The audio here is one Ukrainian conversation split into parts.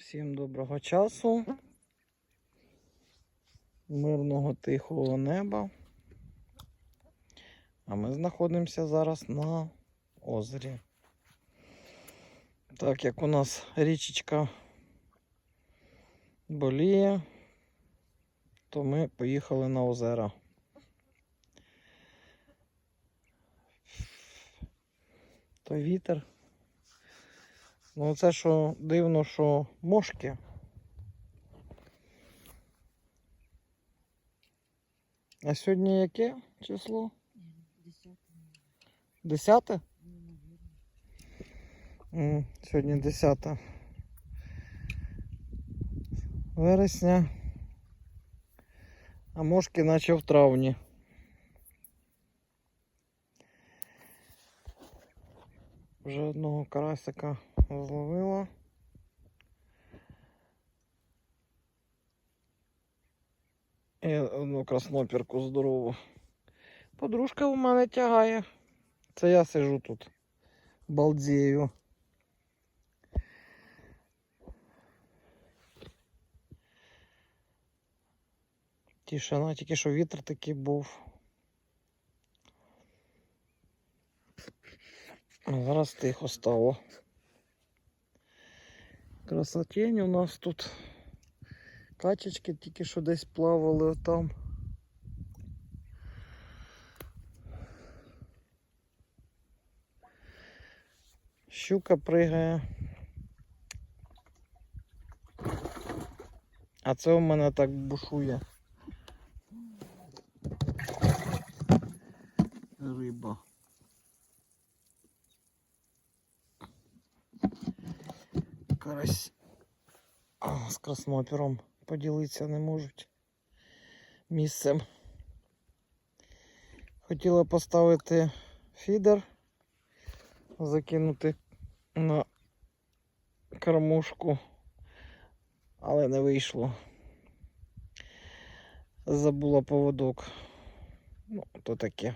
Всім доброго часу. Мирного тихого неба. А ми знаходимося зараз на озері. Так як у нас річечка боліє, то ми поїхали на озера. То вітер. Ну, це що дивно, що мошки. А сьогодні яке число? Десяте? М, Сьогодні 10 вересня. А мошки наче в травні. Вже одного карасика зловила. І одну краснопірку здорову. Подружка у мене тягає. Це я сижу тут. Балдею. Тишина, тільки що вітер такий був. Зараз тихо стало. Красотень у нас тут. Качечки тільки що десь плавали там. Щука пригає. А це у мене так бушує. Карась. З краснопером поділитися не можуть місцем. Хотіла поставити фідер, закинути на кормушку, але не вийшло. Забула поводок. Ну, то таке.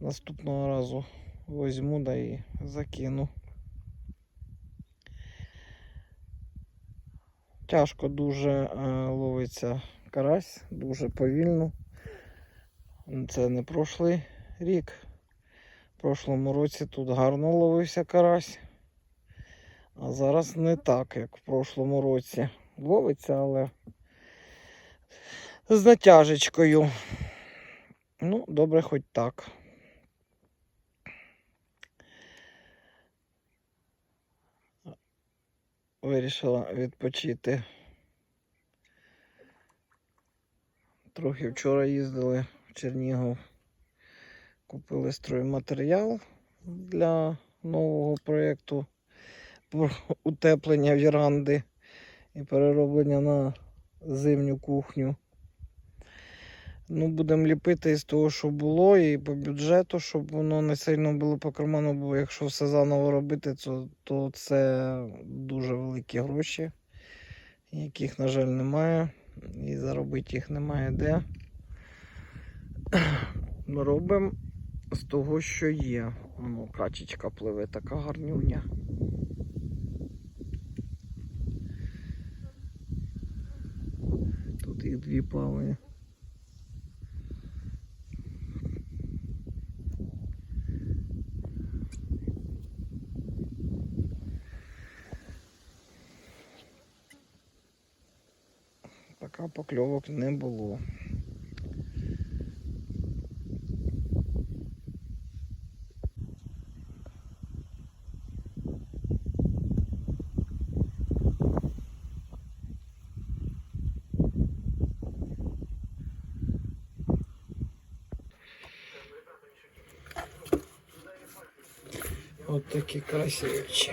Наступного разу возьму да і закину. Тяжко дуже е, ловиться карась, дуже повільно. Це не прошлий рік. В прошлому році тут гарно ловився карась. А зараз не так, як в прошлому році. Ловиться, але з натяжечкою. Ну, добре, хоч так. Вирішила відпочити. Трохи вчора їздили в Чернігов. Купили стройматеріал для нового проєкту про утеплення віранди і перероблення на зимню кухню. Ну, будемо ліпити із того, що було, і по бюджету, щоб воно не сильно було по карману, бо якщо все заново робити, то, то це дуже великі гроші, яких, на жаль, немає. І заробити їх немає де. Робимо з того, що є. Воно качечка пливе, така гарнюня. Тут їх дві плаває. Поки покльовок не було. От такі красивичі.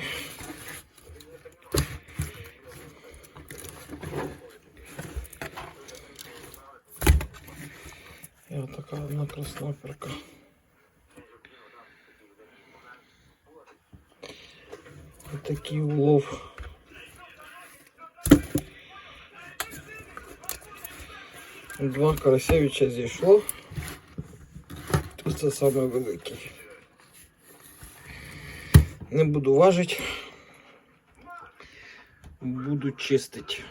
І отака одна красноперка. Отакий улов. Два карасевича зійшло. Це саме. Не буду важити. будуть чистити.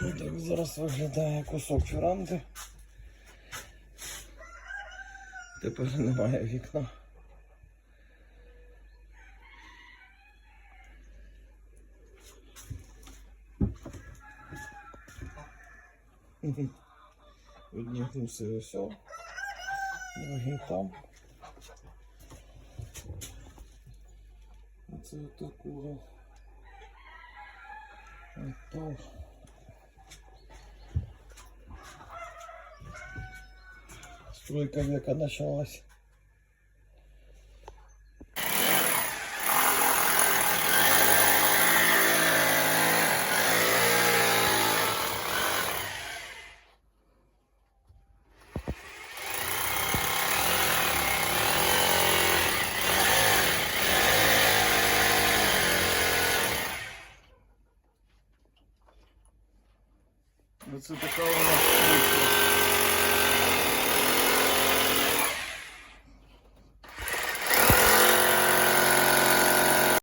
Ну, Так зараз виглядає кусок веранди. Тепер немає вікна. Одні гуси ось, другі там. Оце такого. Ото. Стройка века началась. Оце така у нас.